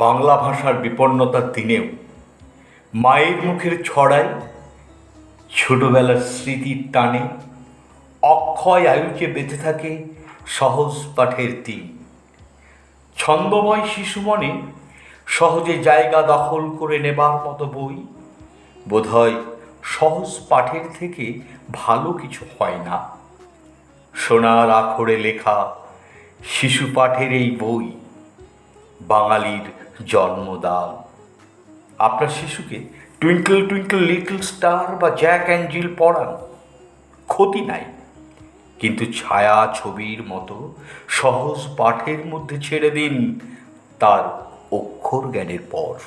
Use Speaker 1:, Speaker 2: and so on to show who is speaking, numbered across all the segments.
Speaker 1: বাংলা ভাষার বিপন্নতার দিনেও মায়ের মুখের ছড়ায় ছোটবেলার স্মৃতির টানে, অক্ষয় আয়ুকে বেঁচে থাকে সহজ পাঠের দিন। ছন্দময় শিশু মনে সহজে জায়গা দখল করে নেবার মতো বই বোধহয় সহজ পাঠের থেকে ভালো কিছু হয় না। সোনার আখরে লেখা শিশু পাঠের এই বই বাঙালির জন্মদান। আপনার শিশুকে টুইঙ্কল টুইঙ্কল লিটল স্টার বা জ্যাক অ্যান্ড জিল পড়ান, ক্ষতি নাই। কিন্তু ছায়া ছবির মতো সহজ পাঠের মধ্যে ছেড়ে দিন তার অক্ষর জ্ঞানের পর।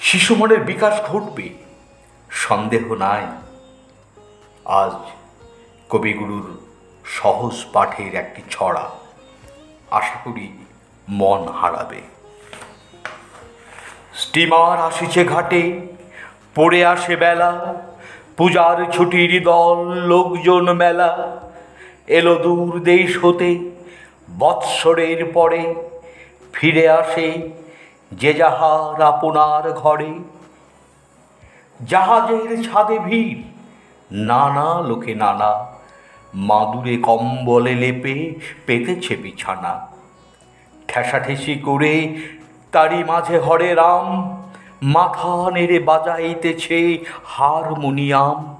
Speaker 1: শিশু মনের বিকাশ ঘটবে, সন্দেহ নাই। আজ কবিগুরুর সহজ পাঠের একটি ছড়া আশা করি মন হারাবে। স্টিমার আসিছে ঘাটে, পড়ে আসে বেলা, পূজার ছুটির দল, লোকজন মেলা। এলো দূর দেশ হতে, বৎসরের পরে ফিরে আসে যে যাহার আপনার ঘরে। জাহাজের ছাদে ভিড়, নানা লোকে নানা, মাদুরে কম্বলে লেপে পেতেছে বিছানা। ঠেসাঠেসি করে তারই মাঝে হরে রাম, মাথা নেড়ে বাজাইতেছে হারমোনিয়াম।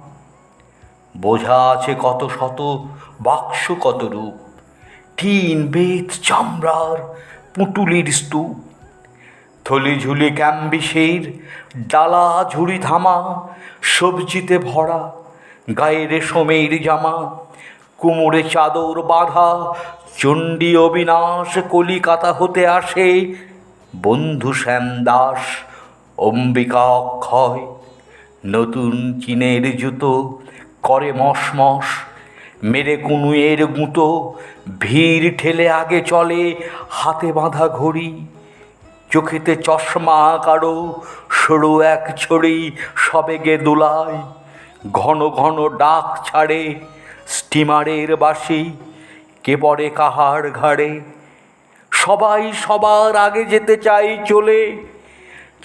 Speaker 1: বোঝা আছে কত শত, বাক্স কত রূপ। টিন বেত চামড়ার পুঁটুলির স্তূপ। থলি ঝুলি ক্যাম্বিসের ডালা ঝুড়ি থামা, সবজিতে ভরা গায়ে রেশমের জামা। কুমোরে চাদর বাঁধা, চণ্ডী অবিনাশ কলিকাতা হতে আসে বন্ধু শ্যাম দাস অম্বিকা অক্ষয়, নতুন চীনের জুতো, করে মশমস মেরে কুনুয়ের গুঁতো, ভিড় ঠেলে আগে চলে হাতে বাঁধা ঘড়ি, চোখেতে চশমা কারও সরু এক ছড়ি সবেগে দোলায়, ঘন ঘন ডাক ছাড়ে স্টিমারের বাসি কে পড়ে কাহার ঘাড়ে সবাই সবার আগে যেতে চাই চলে।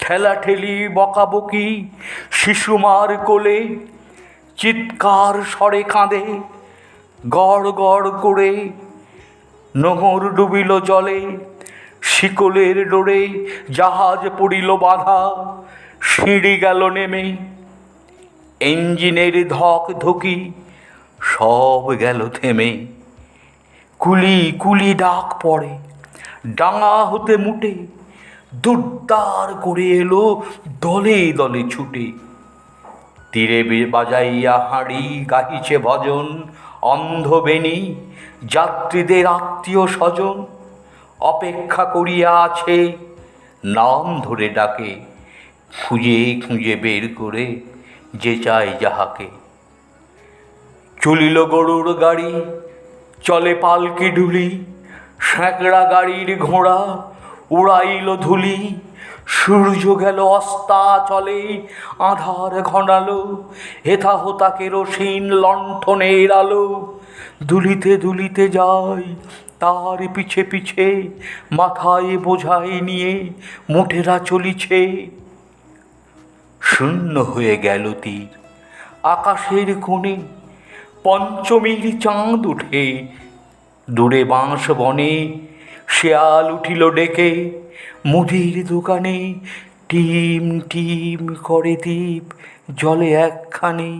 Speaker 1: ঠেলাঠেলি বকাবকি শিশুমার কোলে, চিৎকার সরে কাঁদে, গড় গড় করে নোঙর ডুবিল জলে, শিকলের ডোরে জাহাজ পড়িল বাধা, সিঁড়ি গেল নেমে, ইঞ্জিনের ধক ধকি সব গেল থেমে। কুলি কুলি ডাক পড়ে ডাঙা হতে মুটে, দুর্দার করে এলো দলে দলে ছুটে। তীরে বাজাইয়া হাঁড়ি গাহিছে ভজন অন্ধবেণী যাত্রীদের আত্মীয় স্বজন। অপেক্ষা করিয়া আছে, নাম ধরে ডাকে, খুঁজে খুঁজে বের করে যে চায় যাহাকে। চলিল গরুর গাড়ি, চলে পালকি ঢুলি স্যাঁকড়া গাড়ির ঘোড়া উড়াইল ধুলি, সূর্য গেল অস্তা চলে আধার ঘনালো, হেথা হোতা কেরোসিন লণ্ঠনের আলো। দুলিতে দুলিতে যায় তার পিছে পিছে, মাথায় বোঝাই নিয়ে মুঠেরা চলিছে। শূন্য হয়ে গেল তীর, আকাশের কোণে পঞ্চমীর চাঁদ উঠে। দূরে বাঁশ বনে শেয়াল উঠিল ডেকে মুদির দোকানে টিম টিম করে দ্বীপ জলে একখানে